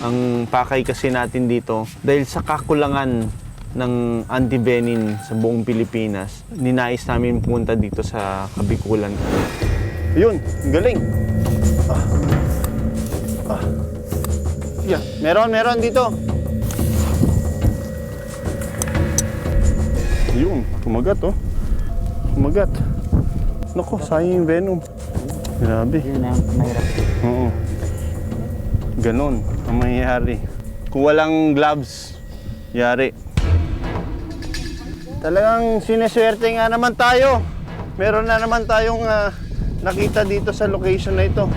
Ang pakay kasi natin dito, dahil sa kakulangan ng antivenin sa buong Pilipinas, ninais namin pumunta dito sa Kabikulan. Yun, galing. Ah. Ah. Yeah, meron, meron dito. Yun, kumagat oh. Kumagat. Nako, sayang yung venom. Grabe. Yun ang mahirap. Oo. Ganon ang mangyayari. Kung walang gloves, yari. Talagang sineswerte nga naman tayo. Meron na naman tayong ah, nakita dito sa location na ito.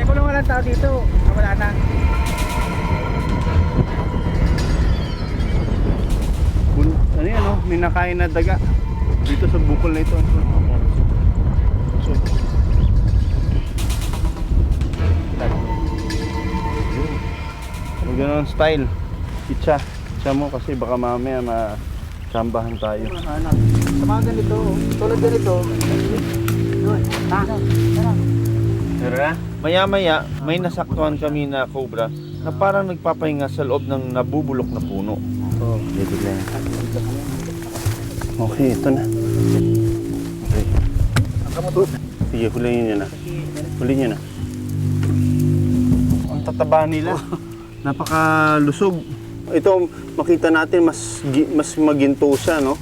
Eh, kung walang tao dito, wala na. Ano yan oh, may nakain na daga. Dito sa bukol na ito. So, Yun. Ganun style. Kitsa. Kitsa mo kasi baka mamaya ma-chambahan tayo. Sa mga ganito, tulad ganito? Pero na? Maya-maya, may nasaktuhan kami na cobra na parang nagpapahinga sa loob ng nabubulok na puno. Oo, oh, dito lang. Okay, ito na. Okay. Sige, huliin nyo na. Huliin nyo na. Ang tataba nila. Napakalusog. Ito, makita natin mas gi- mas maginto siya, no?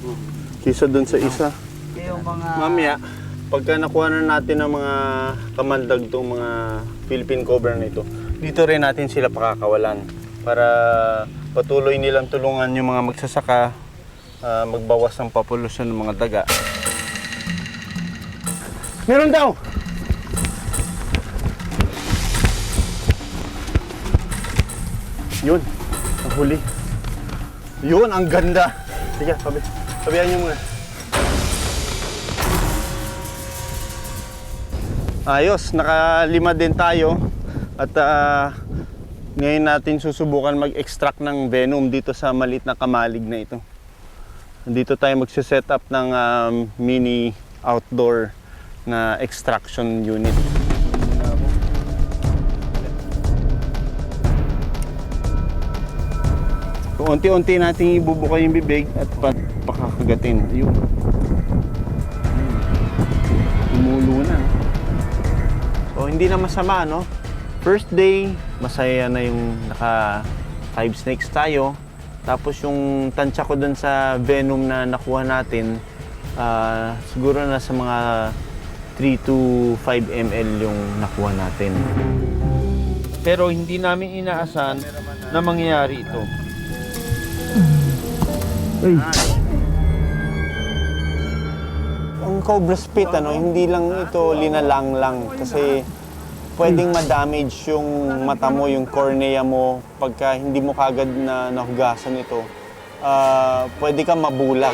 Kisa dun sa isa. Yung mga... Mamaya, pagka nakuha na natin ng mga kamandag tong mga Philippine Cobra na ito, dito rin natin sila pakakawalan para patuloy nilang tulungan yung mga magsasaka ah, magbawas ng populasyon ng mga daga. Meron daw! Yun, ang huli. Yun, ang ganda. Sige, sabi, sabihan niyo muna. Ayos, nakalima din tayo at ah, ngayon natin susubukan mag-extract ng venom dito sa maliit na kamalig na ito. Dito tayo magse-set up ng um, mini outdoor na extraction unit. Unti-unti natin ibubuka yung bibig at pa pakakagatin. Ayun. Tumulo na. So, hindi na masama, no? First day, masaya na yung naka five snakes tayo. Tapos yung tansya ko dun sa venom na nakuha natin, ah, siguro na sa mga 3 to 5 ml yung nakuha natin. Pero hindi namin inaasahan na mangyayari ito. Ang cobra spit, ano, hindi lang ito linalang lang kasi pwedeng ma-damage yung mata mo, yung cornea mo pagka hindi mo kagad na nahugasan ito. Ah, pwede kang mabulag.